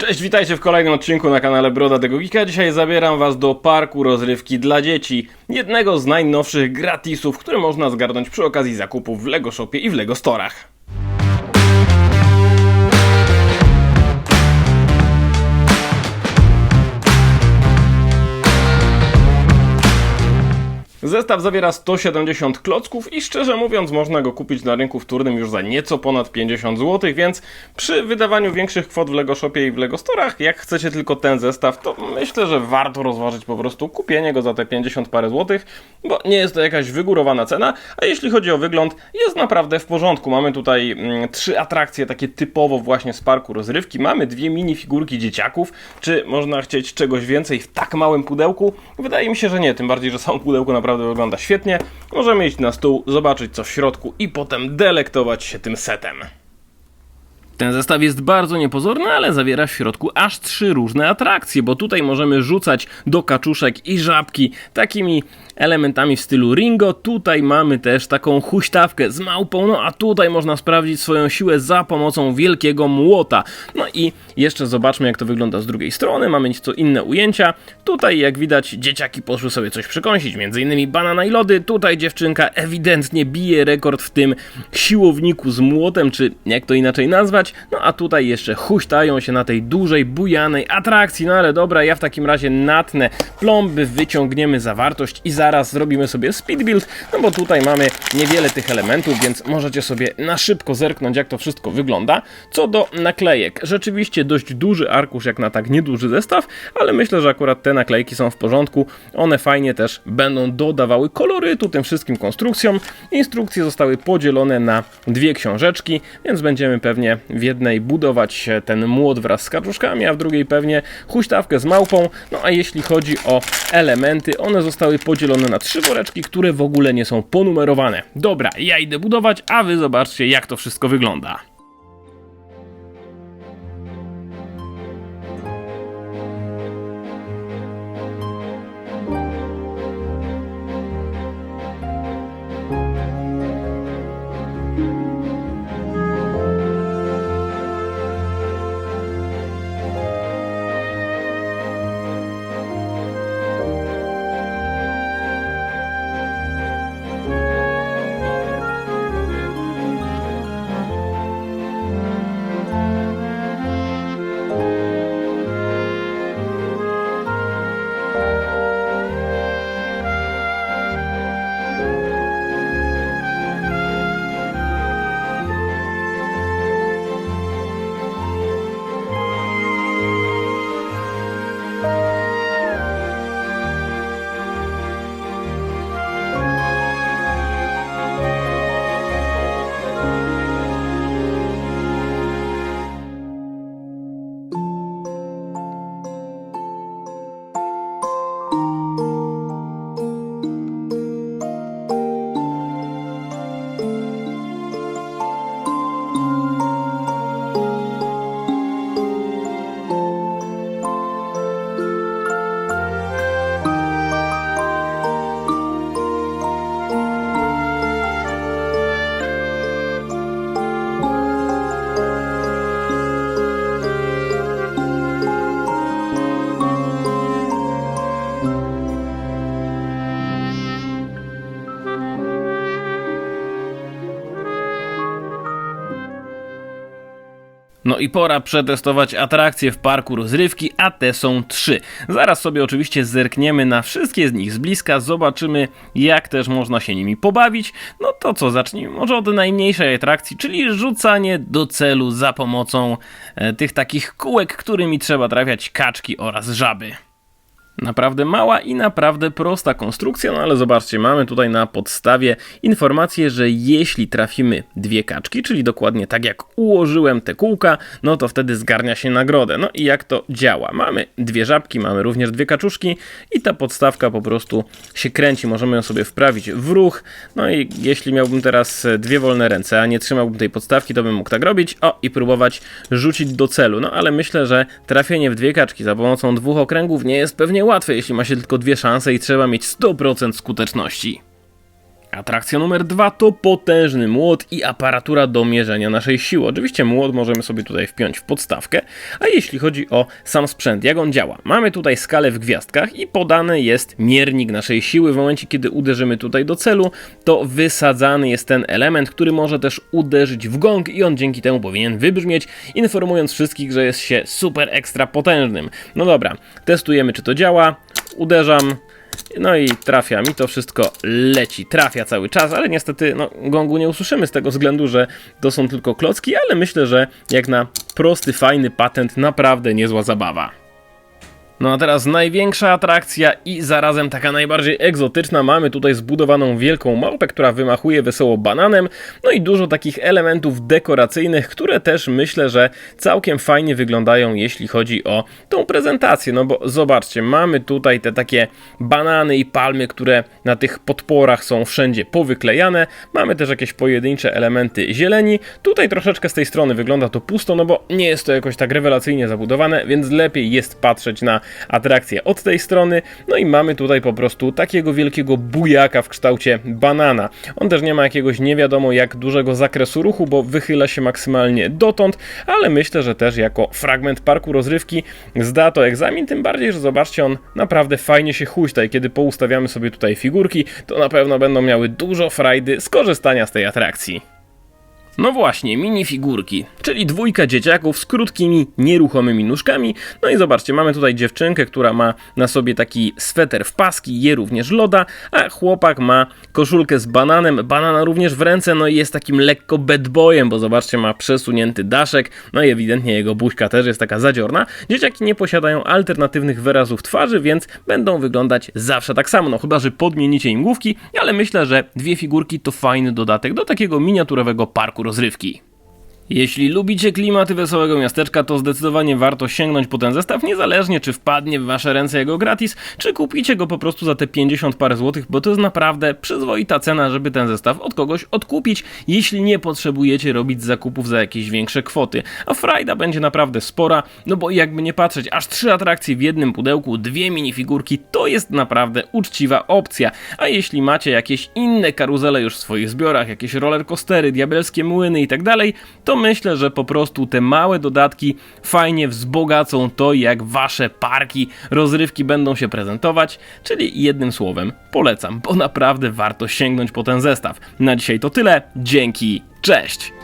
Cześć, witajcie w kolejnym odcinku na kanale Broda Tego Geeka. Dzisiaj zabieram was do parku rozrywki dla dzieci. Jednego z najnowszych gratisów, które można zgarnąć przy okazji zakupów w Lego Shopie i w Lego Storach. Zestaw zawiera 170 klocków i szczerze mówiąc można go kupić na rynku wtórnym już za nieco ponad 50 zł, więc przy wydawaniu większych kwot w Lego Shopie i w Lego Storach, jak chcecie tylko ten zestaw, to myślę, że warto rozważyć po prostu kupienie go za te 50 parę złotych, bo nie jest to jakaś wygórowana cena, a jeśli chodzi o wygląd, jest naprawdę w porządku. Mamy tutaj mm, trzy atrakcje takie typowo właśnie z parku rozrywki, mamy dwie minifigurki dzieciaków, czy można chcieć czegoś więcej w tak małym pudełku? Wydaje mi się, że nie, tym bardziej, że samo pudełko naprawdę wygląda świetnie. Możemy iść na stół, zobaczyć co w środku i potem delektować się tym setem. Ten zestaw jest bardzo niepozorny, ale zawiera w środku aż trzy różne atrakcje, bo tutaj możemy rzucać do kaczuszek i żabki takimi elementami w stylu Ringo. Tutaj mamy też taką huśtawkę z małpą, no a tutaj można sprawdzić swoją siłę za pomocą wielkiego młota. No i jeszcze zobaczmy jak to wygląda z drugiej strony. Mamy nieco inne ujęcia. Tutaj jak widać dzieciaki poszły sobie coś przekąsić, między innymi banana i lody. Tutaj dziewczynka ewidentnie bije rekord w tym siłowniku z młotem, czy jak to inaczej nazwać. No a tutaj jeszcze huśtają się na tej dużej, bujanej atrakcji. No ale dobra, ja w takim razie natnę plomby, wyciągniemy zawartość i zaraz zrobimy sobie speed build, no bo tutaj mamy niewiele tych elementów, więc możecie sobie na szybko zerknąć jak to wszystko wygląda. Co do naklejek, rzeczywiście dość duży arkusz jak na tak nieduży zestaw, ale myślę, że akurat te naklejki są w porządku. One fajnie też będą dodawały kolorytu tym wszystkim konstrukcjom. Instrukcje zostały podzielone na dwie książeczki, więc będziemy pewnie w jednej budować ten młot wraz z kaczuszkami, a w drugiej pewnie huśtawkę z małpą. No a jeśli chodzi o elementy, one zostały podzielone na trzy woreczki, które w ogóle nie są ponumerowane. Dobra, ja idę budować, a wy zobaczcie jak to wszystko wygląda. No i pora przetestować atrakcje w parku rozrywki, a te są trzy. Zaraz sobie oczywiście zerkniemy na wszystkie z nich z bliska, zobaczymy jak też można się nimi pobawić. No to co, zacznijmy może od najmniejszej atrakcji, czyli rzucanie do celu za pomocą e, tych takich kółek, którymi trzeba trafiać kaczki oraz żaby. Naprawdę mała i naprawdę prosta konstrukcja, no ale zobaczcie, mamy tutaj na podstawie informację, że jeśli trafimy dwie kaczki, czyli dokładnie tak jak ułożyłem te kółka, no to wtedy zgarnia się nagrodę. No i jak to działa? Mamy dwie żabki, mamy również dwie kaczuszki i ta podstawka po prostu się kręci, możemy ją sobie wprawić w ruch. No i jeśli miałbym teraz dwie wolne ręce, a nie trzymałbym tej podstawki, to bym mógł tak robić, o i próbować rzucić do celu. No ale myślę, że trafienie w dwie kaczki za pomocą dwóch okręgów nie jest pewnie łatwe, jeśli ma się tylko dwie szanse i trzeba mieć 100% skuteczności. Atrakcja numer dwa to potężny młot i aparatura do mierzenia naszej siły. Oczywiście młot możemy sobie tutaj wpiąć w podstawkę, a jeśli chodzi o sam sprzęt, jak on działa? Mamy tutaj skalę w gwiazdkach i podany jest miernik naszej siły. W momencie, kiedy uderzymy tutaj do celu, to wysadzany jest ten element, który może też uderzyć w gong i on dzięki temu powinien wybrzmieć, informując wszystkich, że jest się super ekstra potężnym. No dobra, testujemy czy to działa. Uderzam, no i trafia mi to wszystko leci, trafia cały czas, ale niestety no, gongu nie usłyszymy z tego względu, że to są tylko klocki, ale myślę, że jak na prosty, fajny patent, naprawdę niezła zabawa. No a teraz największa atrakcja i zarazem taka najbardziej egzotyczna. Mamy tutaj zbudowaną wielką małpę, która wymachuje wesoło bananem. No i dużo takich elementów dekoracyjnych, które też myślę, że całkiem fajnie wyglądają, jeśli chodzi o tą prezentację. No bo zobaczcie, mamy tutaj te takie banany i palmy, które na tych podporach są wszędzie powyklejane. Mamy też jakieś pojedyncze elementy zieleni. Tutaj troszeczkę z tej strony wygląda to pusto, no bo nie jest to jakoś tak rewelacyjnie zabudowane, więc lepiej jest patrzeć na atrakcję od tej strony. No i mamy tutaj po prostu takiego wielkiego bujaka w kształcie banana. On też nie ma jakiegoś nie wiadomo jak dużego zakresu ruchu, bo wychyla się maksymalnie dotąd, ale myślę, że też jako fragment parku rozrywki zda to egzamin, tym bardziej, że zobaczcie, on naprawdę fajnie się huśta i kiedy poustawiamy sobie tutaj figurki, to na pewno będą miały dużo frajdy z korzystania z tej atrakcji. No właśnie, minifigurki, czyli dwójka dzieciaków z krótkimi, nieruchomymi nóżkami. No i zobaczcie, mamy tutaj dziewczynkę, która ma na sobie taki sweter w paski, je również loda, a chłopak ma koszulkę z bananem, banana również w ręce, no i jest takim lekko bad boyem, bo zobaczcie, ma przesunięty daszek, no i ewidentnie jego buźka też jest taka zadziorna. Dzieciaki nie posiadają alternatywnych wyrazów twarzy, więc będą wyglądać zawsze tak samo, no chyba, że podmienicie im główki, ale myślę, że dwie figurki to fajny dodatek do takiego miniaturowego parku rozrywki. Jeśli lubicie klimaty wesołego miasteczka, to zdecydowanie warto sięgnąć po ten zestaw, niezależnie czy wpadnie w wasze ręce jego gratis, czy kupicie go po prostu za te 50 parę złotych, bo to jest naprawdę przyzwoita cena, żeby ten zestaw od kogoś odkupić, jeśli nie potrzebujecie robić zakupów za jakieś większe kwoty. A frajda będzie naprawdę spora, no bo jakby nie patrzeć, aż trzy atrakcje w jednym pudełku, dwie minifigurki, to jest naprawdę uczciwa opcja. A jeśli macie jakieś inne karuzele już w swoich zbiorach, jakieś rollercoastery, diabelskie młyny i tak dalej, to myślę, że po prostu te małe dodatki fajnie wzbogacą to, jak wasze parki, rozrywki będą się prezentować, czyli jednym słowem polecam, bo naprawdę warto sięgnąć po ten zestaw. Na dzisiaj to tyle, dzięki, cześć!